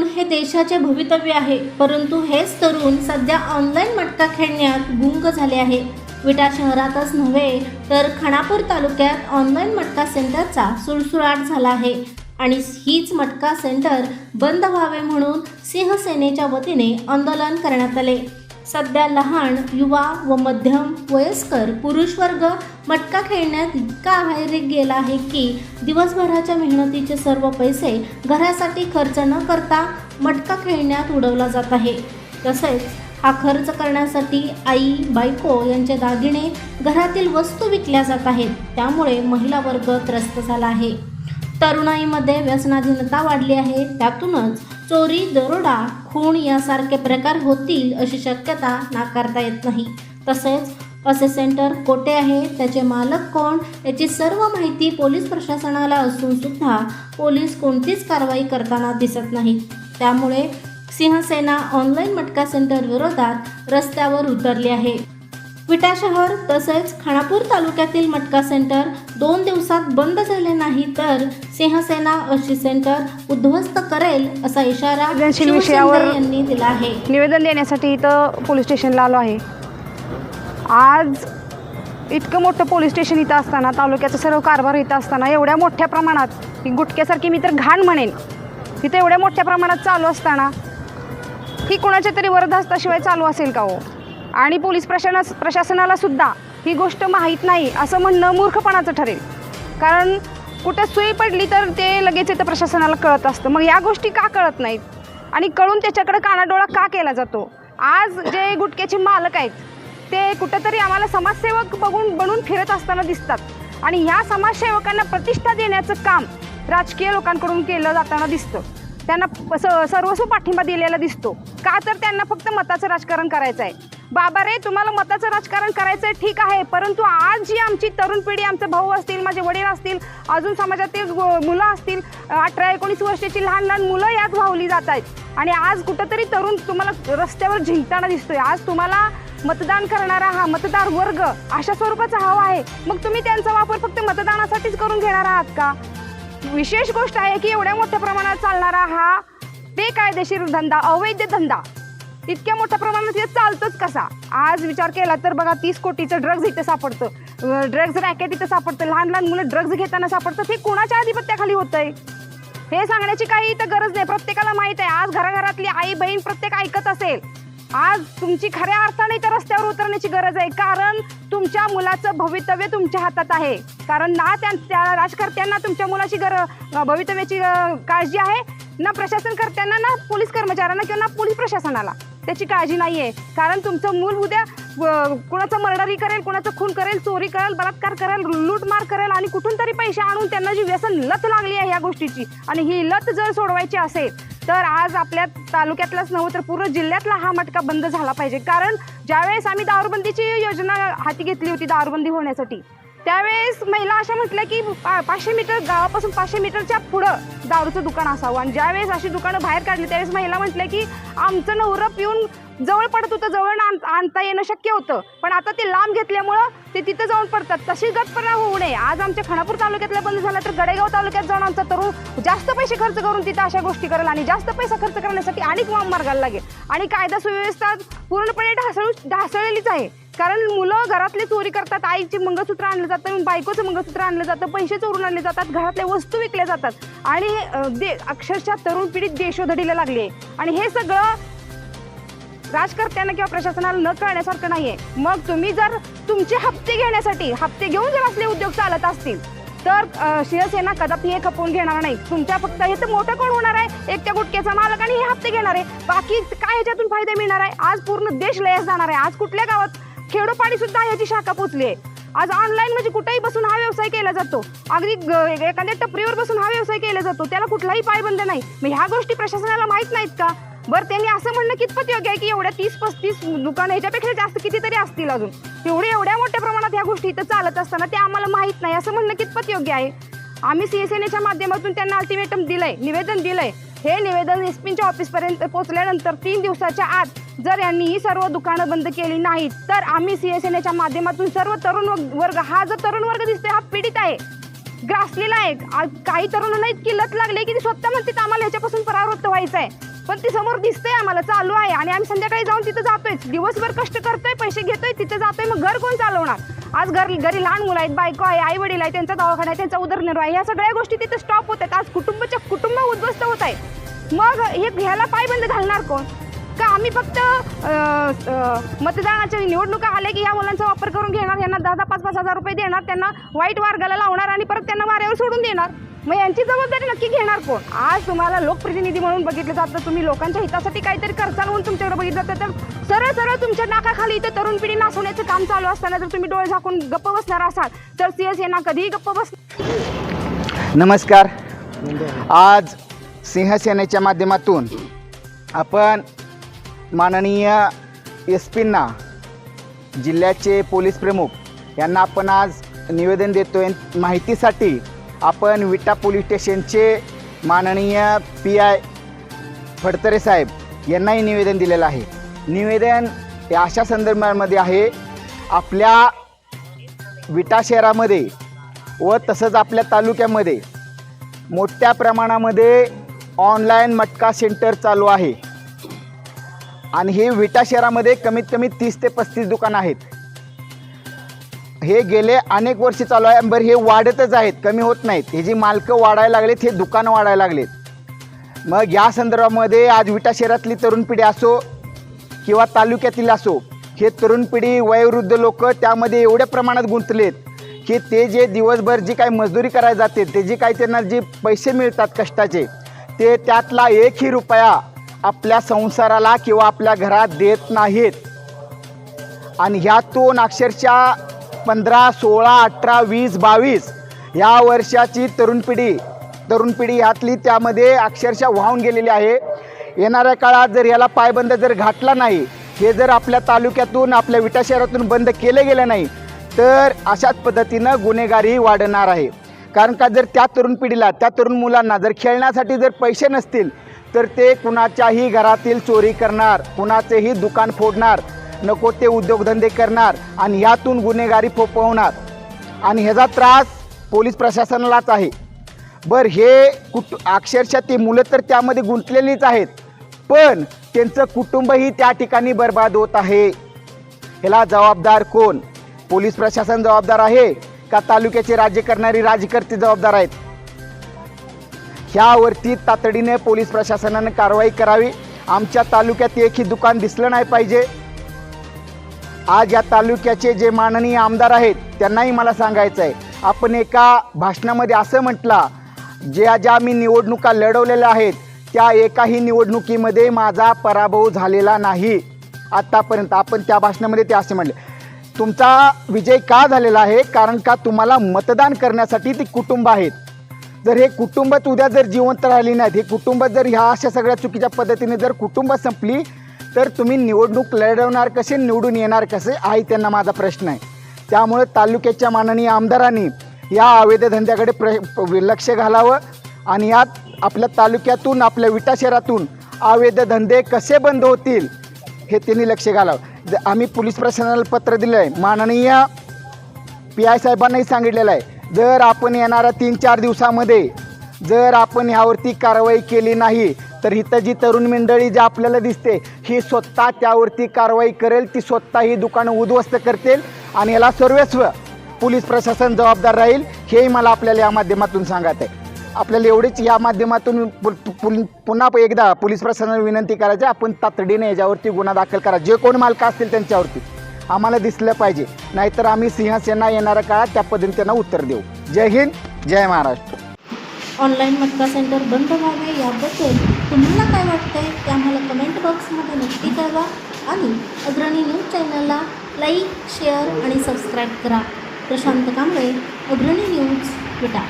तरुण हे देशाचे भवितव्य आहे. परंतु हेच तरुण सध्या ऑनलाईन मटका खेळण्यात गुंग झाले आहे. विटा शहरातच नव्हे तर खानापूर तालुक्यात ऑनलाईन मटका सेंटरचा सुळसुळाट झाला आहे. आणि हीच मटका सेंटर बंद व्हावे म्हणून सिंहसेनेच्या वतीने आंदोलन करण्यात आले. सध्या लहान युवा व मध्यम वयस्कर पुरुष वर्ग मटका खेळण्यात इतका आहारी गेला आहे की दिवसभराच्या मेहनतीचे सर्व पैसे घरासाठी खर्च न करता मटका खेळण्यात उडवला जात आहे. तसेच हा खर्च करण्यासाठी आई बायको यांचे दागिने घरातील वस्तू विकल्या जात आहेत. त्यामुळे महिला वर्ग त्रस्त झाला आहे. तरुणाईमध्ये व्यसनाधीनता वाढली आहे. त्यातूनच चोरी दरोडा खून यासारखे प्रकार होतील अशी शक्यता नाकारता येत नाही. तसेच असे सेंटर कोठे आहे त्याचे मालक कोण याची सर्व माहिती पोलीस प्रशासनाला असून सुद्धा पोलीस कोणतीच कारवाई करताना दिसत नाहीत त्यामुळे सिंहसेना ऑनलाईन मटका सेंटर विरोधात रस्त्यावर उतरली आहे. विटा शहर तसेच खानापूर तालुक्यातील मटका सेंटर दोन दिवसात बंद झाले नाही तर सिंहसेना अशी सेंटर उद्ध्वस्त करेल असा इशारा विषयावर- यांनी दिला आहे. निवेदन देण्यासाठी इथं पोलीस स्टेशनला आलो आहे. आज इतकं मोठं पोलीस स्टेशन इथं असताना तालुक्याचा सर्व कारभार इथं असताना एवढ्या मोठ्या प्रमाणात ही गुटक्यासारखी मी तर घाण म्हणेन तिथं एवढ्या मोठ्या प्रमाणात चालू असताना ही कोणाच्या तरी वरदहस्ताशिवाय चालू असेल का हो? आणि पोलीस प्रशासना प्रशासनाला सुद्धा ही गोष्ट माहीत नाही असं म्हणणं मूर्खपणाचं ठरेल. कारण कुठं सुई पडली तर ते लगेच इथं प्रशासनाला कळत असतं. मग या गोष्टी का कळत नाहीत? आणि कळून त्याच्याकडे कानाडोळा का केला जातो? आज जे गुटक्याचे मालक आहेत ते कुठंतरी आम्हाला समाजसेवक बघून बनून फिरत असताना दिसतात. आणि ह्या समाजसेवकांना प्रतिष्ठा देण्याचं काम राजकीय लोकांकडून केलं जाताना दिसतं. त्यांना स- सर्वस्व पाठिंबा दिलेला दिसतो. का तर त्यांना फक्त मताचं राजकारण करायचं आहे बाबा रे तुम्हाला मताचं राजकारण करायचं आहे ठीक आहे. परंतु आज जी आमची तरुण पिढी आमचे भाऊ असतील माझे वडील असतील अजून समाजातील मुलं असतील अठरा एकोणीस वर्षाची लहान लहान मुलं यात वाहवली जात आहेत. आणि आज कुठंतरी तरुण तुम्हाला रस्त्यावर झिंकताना दिसतोय. आज तुम्हाला मतदान करणारा हा मतदार वर्ग अशा स्वरूपाचा हवा आहे. मग तुम्ही त्यांचा वापर फक्त मतदानासाठीच करून घेणार आहात का? विशेष गोष्ट आहे की एवढ्या मोठ्या प्रमाणात चालणारा हा बेकायदेशीर धंदा अवैध धंदा. इतक्या मोठ्या प्रमाणात हे चालतंच कसा? आज विचार केला तर बघा तीस कोटीचं ड्रग्ज इथं सापडतं. ड्रग्ज रॅकेट इथं सापडतं. लहान लहान मुलं ड्रग्ज घेताना सापडतं हे कोणाच्या आधिपत्याखाली होतंय? हे सांगण्याची काही इथं गरज नाही. प्रत्येकाला माहीत आहे आज घराघरातली आई बहीण प्रत्येक ऐकत असेल. आज तुमची खऱ्या अर्थाने तर रस्त्यावर उतरण्याची गरज आहे. कारण तुमच्या मुलाचं भवितव्य तुमच्या हातात आहे. कारण ना त्या त्या राजकर्त्यांना तुमच्या मुलाची गर भवितव्याची काळजी आहे. ना प्रशासनकर्त्यांना ना पोलीस कर्मचाऱ्यांना किंवा ना पोलीस प्रशासनाला. त्याची काळजी नाही आहे कारण तुमचं मूल उद्या कुणाचं मर्डरी करेल कुणाचं खून करेल चोरी करेल बलात्कार करेल लूटमार करेल आणि कुठून तरी पैसे आणून त्यांना जी व्यसन लत लागली आहे या गोष्टीची आणि ही लत जर सोडवायची असेल तर आज आपल्या तालुक्यातलाच नव्हतं तर पूर्ण जिल्ह्यातला हा मटका बंद झाला पाहिजे. कारण ज्यावेळेस आम्ही दारूबंदीची योजना हाती घेतली होती दारूबंदी होण्यासाठी त्यावेळेस महिला अशा म्हटल्या की पा- पाचशे मीटर गावापासून पाचशे मीटरच्या पुढं दारूचं दुकान असावं. आणि ज्यावेळेस अशी दुकानं बाहेर काढली त्यावेळेस महिला म्हटल्या की आमचं नवरं पिऊन जवळ पडत होतं जवळ आण- आणता येणं शक्य होतं. पण आता ते लांब घेतल्यामुळं ते तिथं जाऊन पडतात. तशी गतपणा होऊ नये. आज आमच्या खानापूर तालुक्यातल्या बंद झाला तर गडेगाव तालुक्यात जाऊन आमचा तरुण जास्त पैसे खर्च करून तिथं अशा गोष्टी करेल आणि जास्त पैसा खर्च करण्यासाठी अनेक वाम मार्गाला लागेल. आणि कायदा सुव्यवस्था पूर्णपणे ढासळू ढासळलेलीच आहे. कारण मुलं घरातले चोरी करतात आईचे मंगळसूत्र आणलं जातं बायकोचं मंगळसूत्र आणलं जातं पैसे चोरून आणले जातात घरातल्या वस्तू विकल्या जातात. आणि दे अक्षरशः तरुण पिढी देशोधडीला लागली आहे. आणि हे सगळं राजकर्त्यांना किंवा प्रशासनाला न कळण्यासारखं नाहीये. मग तुम्ही जर तुमचे हप्ते घेण्यासाठी हप्ते घेऊन जर असले उद्योग चालत असतील तर शिवसेना कदापि हे खपवून घेणार नाही. तुमच्या फक्त हे तर मोठं कोण होणार आहे? एकट्या गुटक्याचा मालक आणि हे हप्ते घेणार आहे. बाकी काय ह्याच्यातून फायदा मिळणार आहे? आज पूर्ण देश लयास जाणार आहे. आज कुठल्या गावात खेडोपाडी सुद्धा ह्याची शाखा पोचली आहे. आज ऑनलाईन म्हणजे कुठेही बसून हा व्यवसाय केला जातो. अगदी ग- एखाद्या टपरीवर बसून हा व्यवसाय केला जातो. त्याला कुठलाही पायबंद नाही. मग ह्या गोष्टी प्रशासनाला माहीत नाहीत का? बरं त्यांनी असं म्हणणं कितपत योग्य आहे की एवढ्या तीस पस्तीस दुकानं ह्याच्यापेक्षा जास्त कितीतरी असतील अजून? तेवढे एवढ्या मोठ्या प्रमाणात ह्या गोष्टी इथं चालत असताना ते आम्हाला माहीत नाही. असं म्हणणं कितपत योग्य आहे? आम्ही शिवसेनेच्या माध्यमातून त्यांना अल्टिमेटम दिलंय निवेदन दिलंय. हे निवेदन एस ऑफिसपर्यंत पोहोचल्यानंतर तीन दिवसाच्या आत जर यांनी ही सर्व दुकानं बंद केली नाहीत तर आम्ही शिवसेनेच्या माध्यमातून सर्व तरुण वर्ग हा जो तरुण वर्ग दिसतोय हा पीडित आहे ग्रासलेला आहे. काही तरुणांना इतकी लत लागली की ती स्वतः म्हणते आम्हाला ह्याच्यापासून परावृत्त व्हायचं आहे पण ती समोर दिसतंय आम्हाला चालू आहे. आणि आम्ही संध्याकाळी जाऊन तिथं जातोय. दिवसभर कष्ट करतोय पैसे घेतोय तिथं जातोय. मग घर कोण चालवणार? आज घर घरी लहान मुलं आहेत बायको आहे आई वडील आहे त्यांचा दवाखाना आहे त्यांचा उदरनिर्वाह आहे. ह्या सगळ्या गोष्टी तिथे स्टॉप होत आहेत आज कुटुंबाच्या कुटुंब उद्ध्वस्त होत आहे. मग हे ह्याला पायबंद घालणार कोण? का? आम्ही फक्त मतदानाच्या निवडणुका आल्या की या मुलांचा वापर करून घेणार. यांना दहा दहा पाच पाच हजार रुपये देणार. त्यांना वाईट मार्गाला लावणार आणि परत त्यांना वाऱ्यावर सोडून देणार. मग यांची जबाबदारी नक्की घेणार कोण? आज तुम्हाला लोकप्रतिनिधी म्हणून बघितलं जातं. तुम्ही लोकांच्या हितासाठी काहीतरी करचाल म्हणून तुमच्याकडे बघितलं जातं. तर सरळ सरळ तुमच्या नाकाखाली इथं तरुण पिढी नाचवण्याचं काम चालू असताना जर तुम्ही डोळे झाकून गप्प बसणार असाल तर शिवसेना कधीही गप्प बस नमस्कार. आज सिंहसेनेच्या माध्यमातून आपण माननीय एस पींना जिल्ह्याचे पोलीस प्रमुख यांना आपण आज निवेदन देतोय. माहितीसाठी आपण विटा पोलीस स्टेशनचे माननीय पी आय फडतरे साहेब यांनाही निवेदन दिलेलं आहे. निवेदन हे अशा संदर्भामध्ये आहे आपल्या विटा शहरामध्ये व तसंच आपल्या तालुक्यामध्ये मोठ्या प्रमाणामध्ये ऑनलाईन मटका सेंटर चालू आहे. आणि हे विटा शहरामध्ये कमीत कमी तीस ते पस्तीस दुकानं आहेत. हे गेले अनेक वर्ष चालू आहे बरं हे वाढतच आहेत कमी होत नाहीत. हे जी मालकं वाढायला लागलेत हे दुकानं वाढायला लागलेत. मग या संदर्भामध्ये आज विटा शहरातली तरुण पिढी असो किंवा तालुक्यातील असो हे तरुण पिढी वयोवृद्ध लोक त्यामध्ये एवढ्या प्रमाणात गुंतलेत की ते जे दिवसभर जी काही मजदुरी करायला जाते ते जी काही त्यांना जे पैसे मिळतात कष्टाचे ते त्यातला एकही रुपया आपल्या संसाराला किंवा आपल्या घरात देत नाहीत. आणि ह्यातून अक्षरशः पंधरा सोळा अठरा वीस बावीस या वर्षाची तरुण पिढी तरुण पिढी ह्यातली त्यामध्ये अक्षरशः वाहून गेलेली आहे. येणाऱ्या काळात जर याला पायबंद जर घातला नाही हे जर आपल्या तालुक्यातून आपल्या विटा शहरातून बंद केलं गेलं नाही तर अशाच पद्धतीनं गुन्हेगारी वाढणार आहे. कारण का जर त्या तरुण पिढीला त्या तरुण मुलांना जर खेळण्यासाठी जर पैसे नसतील तर ते कुणाच्याही घरातील चोरी करणार कुणाचेही दुकान फोडणार नको ते उद्योगधंदे करणार आणि यातून गुन्हेगारी फोपवणार. आणि ह्याचा त्रास पोलीस प्रशासनालाच आहे. बरं हे कुट अक्षरशः ती मुलं तर त्यामध्ये गुंतलेलीच आहेत पण त्यांचं कुटुंबही त्या ठिकाणी बर्बाद होत आहे. ह्याला जबाबदार कोण? पोलीस प्रशासन जबाबदार आहे का तालुक्याचे राज्य करणारी राजकर्ते जबाबदार आहेत? ह्यावरती तातडीने पोलीस प्रशासनानं कारवाई करावी. आमच्या तालुक्यात एकही दुकान दिसलं नाही पाहिजे. आज या तालुक्याचे जे माननीय आमदार आहेत त्यांनाही मला सांगायचं आहे. आपण एका भाषणामध्ये असं म्हटला ज्या ज्या मी निवडणुका लढवलेल्या आहेत त्या एकाही निवडणुकीमध्ये माझा पराभव झालेला नाही. आत्तापर्यंत आपण त्या भाषणामध्ये ते असे म्हणले. तुमचा विजय का झालेला आहे? कारण का तुम्हाला मतदान करण्यासाठी ती कुटुंब आहेत? जर हे कुटुंबात उद्या जर जिवंत राहिली नाहीत हे कुटुंब जर ह्या अशा सगळ्या चुकीच्या पद्धतीने जर कुटुंब संपली तर तुम्ही निवडणूक लढवणार कसे निवडून येणार कसे आहे त्यांना माझा प्रश्न आहे. त्यामुळे तालुक्याच्या माननीय आमदारांनी या आवेदधंद्याकडे प्र लक्ष घालावं आणि यात आपल्या तालुक्यातून आपल्या विटा शहरातून अवैध धंदे कसे बंद होतील हे त्यांनी लक्ष घालावं. आम्ही पोलीस प्रशासनाला पत्र दिलं आहे माननीय पी आय साहेबांनाही सांगितलेलं आहे. जर आपण येणाऱ्या तीन चार दिवसामध्ये जर आपण ह्यावरती कारवाई केली नाही तर इथं जी तरुण मंडळी जी आपल्याला दिसते ही स्वतः त्यावरती कारवाई करेल ती स्वतः ही दुकानं उद्ध्वस्त करतील आणि याला सर्वस्व पोलीस प्रशासन जबाबदार राहील हेही मला आपल्याला या माध्यमातून सांगत आहे आपल्याला एवढीच या माध्यमातून पु- पु- पुन्हा एकदा पोलीस प्रशासनाला विनंती करायची आपण तातडीने याच्यावरती गुन्हा दाखल करा. जे कोण मालक असतील त्यांच्यावरती. आम्हाला दिसलं पाहिजे. नाहीतर आम्ही सिंहसेना येणाऱ्या काळात त्या पद्धतीने त्यांना उत्तर देऊ. जय हिंद जय महाराष्ट्र. ऑनलाईन मटका सेंटर बंद व्हावे याबद्दल तुम्हाला काय वाटतंय? ते आम्हाला कमेंट बॉक्समध्ये नक्की कळवा आणि अग्रणी न्यूज चॅनलला लाईक शेअर आणि सबस्क्राईब करा. प्रशांत कांबळे अग्रणी न्यूज विटा.